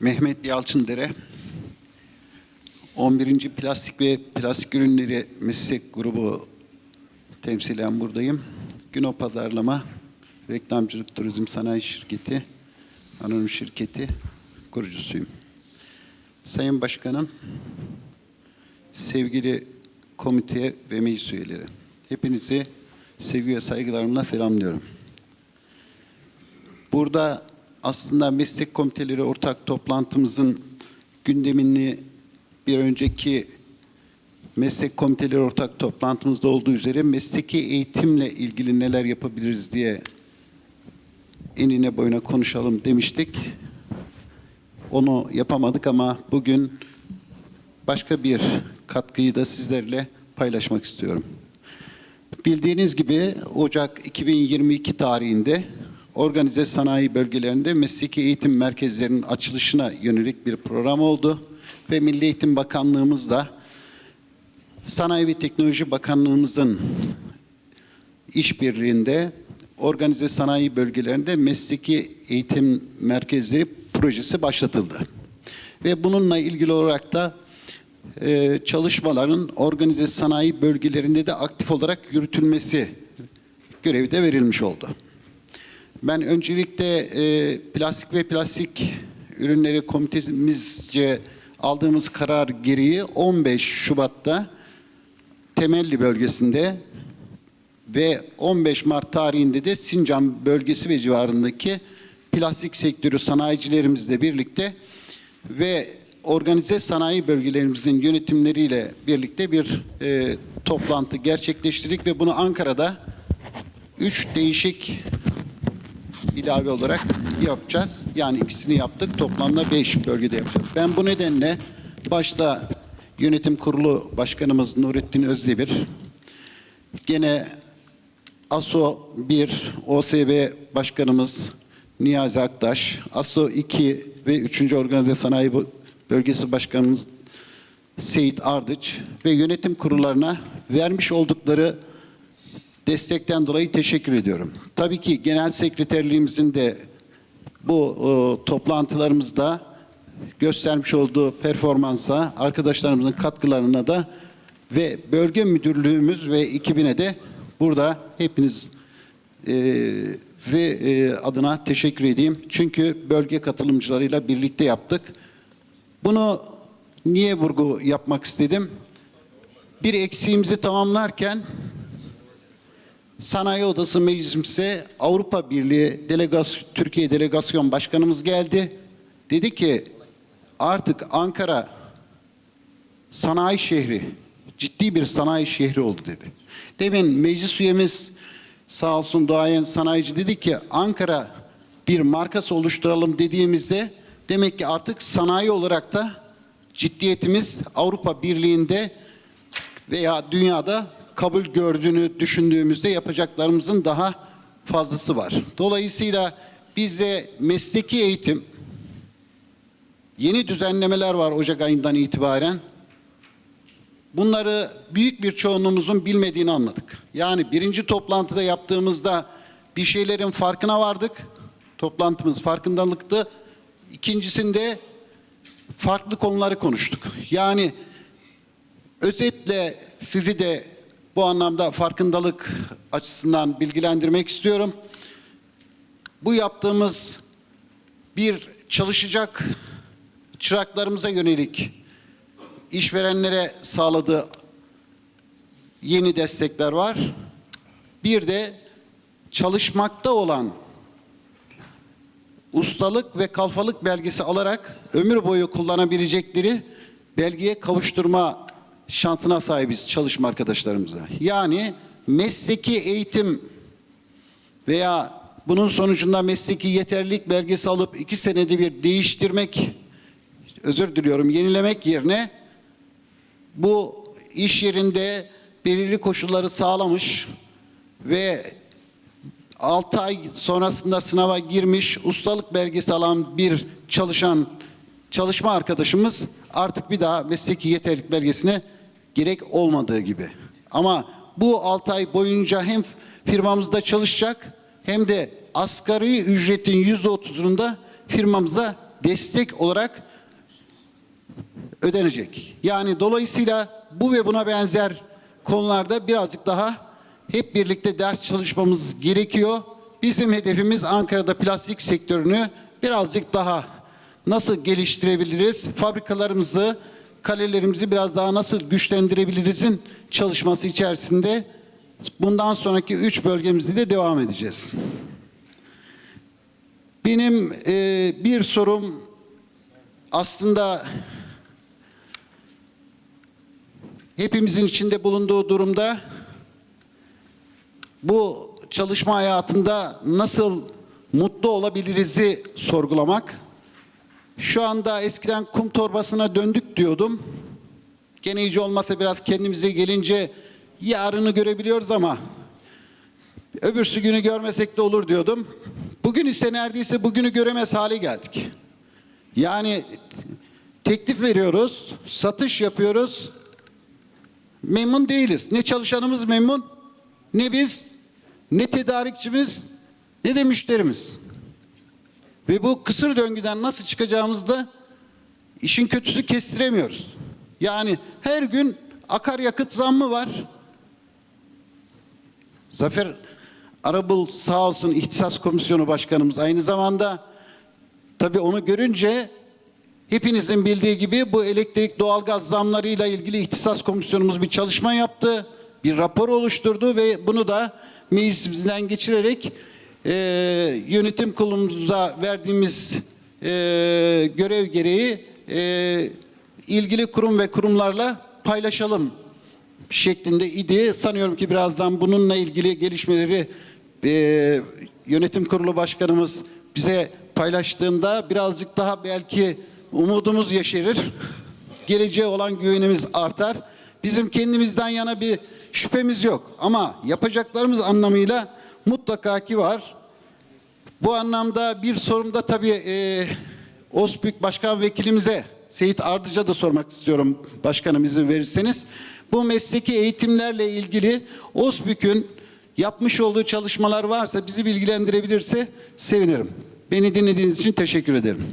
Mehmet Yalçındere, 11. Plastik ve Plastik Ürünleri Meslek Grubu temsilen buradayım. Güno Pazarlama, Reklamcılık Turizm Sanayi Şirketi, anonim şirketi kurucusuyum. Sayın Başkanım, sevgili komite ve meclis üyeleri, hepinizi sevgi ve saygılarımla selamlıyorum. Burada aslında meslek komiteleri ortak toplantımızın gündemini bir önceki meslek komiteleri ortak toplantımızda olduğu üzere mesleki eğitimle ilgili neler yapabiliriz diye enine boyuna konuşalım demiştik. Onu yapamadık ama bugün başka bir katkıyı da sizlerle paylaşmak istiyorum. Bildiğiniz gibi Ocak 2022 tarihinde organize sanayi bölgelerinde mesleki eğitim merkezlerinin açılışına yönelik bir program oldu ve Milli Eğitim Bakanlığımız da Sanayi ve Teknoloji Bakanlığımızın işbirliğinde organize sanayi bölgelerinde mesleki eğitim merkezleri projesi başlatıldı. Ve bununla ilgili olarak da e, çalışmaların organize sanayi bölgelerinde de aktif olarak yürütülmesi görevi de verilmiş oldu. Ben öncelikle e, plastik ve plastik ürünleri komitemizce aldığımız karar gereği 15 Şubat'ta Temelli bölgesinde ve 15 Mart tarihinde de Sincan bölgesi ve civarındaki plastik sektörü sanayicilerimizle birlikte ve organize sanayi bölgelerimizin yönetimleriyle birlikte bir e, toplantı gerçekleştirdik ve bunu Ankara'da üç değişik ilave olarak yapacağız. Yani ikisini yaptık. Toplamda beş bölgede yapacağız. Ben bu nedenle başta yönetim kurulu başkanımız Nurettin Özdemir, gene ASO 1, OSB başkanımız Niyazi Aktaş, ASO 2 ve 3. Organize Sanayi Bölgesi Başkanımız Seyit Ardıç ve yönetim kurullarına vermiş oldukları destekten dolayı teşekkür ediyorum. Tabii ki genel sekreterliğimizin de bu e, toplantılarımızda göstermiş olduğu performansa, arkadaşlarımızın katkılarına da ve bölge müdürlüğümüz ve ekibine de burada hepiniz e, ve e, adına teşekkür edeyim. Çünkü bölge katılımcılarıyla birlikte yaptık. Bunu niye vurgu yapmak istedim? Bir eksiğimizi tamamlarken Sanayi Odası Meclisimize Avrupa Birliği Delegasyon, Türkiye Delegasyon Başkanımız geldi. Dedi ki artık Ankara sanayi şehri, ciddi bir sanayi şehri oldu dedi. Demin meclis üyemiz sağ olsun duayen sanayici dedi ki Ankara bir markası oluşturalım dediğimizde demek ki artık sanayi olarak da ciddiyetimiz Avrupa Birliği'nde veya dünyada kabul gördüğünü düşündüğümüzde yapacaklarımızın daha fazlası var. Dolayısıyla bizde mesleki eğitim yeni düzenlemeler var Ocak ayından itibaren. Bunları büyük bir çoğunluğumuzun bilmediğini anladık. Yani birinci toplantıda yaptığımızda bir şeylerin farkına vardık. Toplantımız farkındalıktı. İkincisinde farklı konuları konuştuk. Yani özetle sizi de bu anlamda farkındalık açısından bilgilendirmek istiyorum. Bu yaptığımız bir çalışacak çıraklarımıza yönelik işverenlere sağladığı yeni destekler var. Bir de çalışmakta olan ustalık ve kalfalık belgesi alarak ömür boyu kullanabilecekleri belgeye kavuşturma şantına sahibiz çalışma arkadaşlarımıza. Yani mesleki eğitim veya bunun sonucunda mesleki yeterlilik belgesi alıp iki senede bir değiştirmek, özür diliyorum yenilemek yerine bu iş yerinde belirli koşulları sağlamış ve 6 ay sonrasında sınava girmiş ustalık belgesi alan bir çalışan çalışma arkadaşımız artık bir daha mesleki yeterlilik belgesine gerek olmadığı gibi. Ama bu 6 ay boyunca hem firmamızda çalışacak hem de asgari ücretin %30'unu da firmamıza destek olarak ödenecek. Yani dolayısıyla bu ve buna benzer konularda birazcık daha hep birlikte ders çalışmamız gerekiyor. Bizim hedefimiz Ankara'da plastik sektörünü birazcık daha nasıl geliştirebiliriz? Fabrikalarımızı, kalelerimizi biraz daha nasıl güçlendirebilirizin çalışması içerisinde bundan sonraki üç bölgemizde de devam edeceğiz. Benim e, bir sorum aslında hepimizin içinde bulunduğu durumda bu çalışma hayatında nasıl mutlu olabiliriz'i sorgulamak. Şu anda eskiden kum torbasına döndük diyordum. Gene iyice olmasa biraz kendimize gelince yarını görebiliyoruz ama öbürsü günü görmesek de olur diyordum. Bugün ise neredeyse bugünü göremez hale geldik. Yani teklif veriyoruz, satış yapıyoruz. Memnun değiliz. Ne çalışanımız memnun, ne biz, ne tedarikçimiz, ne de müşterimiz. Ve bu kısır döngüden nasıl çıkacağımızı da işin kötüsü kestiremiyoruz. Yani her gün akaryakıt zammı var. Zafer Arabul sağ olsun İhtisas Komisyonu Başkanımız aynı zamanda tabii onu görünce hepinizin bildiği gibi bu elektrik doğalgaz zamlarıyla ilgili İhtisas Komisyonumuz bir çalışma yaptı. Bir rapor oluşturdu ve bunu da meclisimizden geçirerek e, yönetim kurulumuza verdiğimiz e, görev gereği e, ilgili kurum ve kurumlarla paylaşalım şeklinde idi. Sanıyorum ki birazdan bununla ilgili gelişmeleri e, yönetim kurulu başkanımız bize paylaştığında birazcık daha belki umudumuz yeşerir. Geleceğe olan güvenimiz artar. Bizim kendimizden yana bir şüphemiz yok. Ama yapacaklarımız anlamıyla mutlaka ki var. Bu anlamda bir sorum da tabii e, OSBÜK Başkan Vekilimize Seyit Ardıca da sormak istiyorum başkanım izin verirseniz. Bu mesleki eğitimlerle ilgili OSBÜK'ün yapmış olduğu çalışmalar varsa bizi bilgilendirebilirse sevinirim. Beni dinlediğiniz için teşekkür ederim.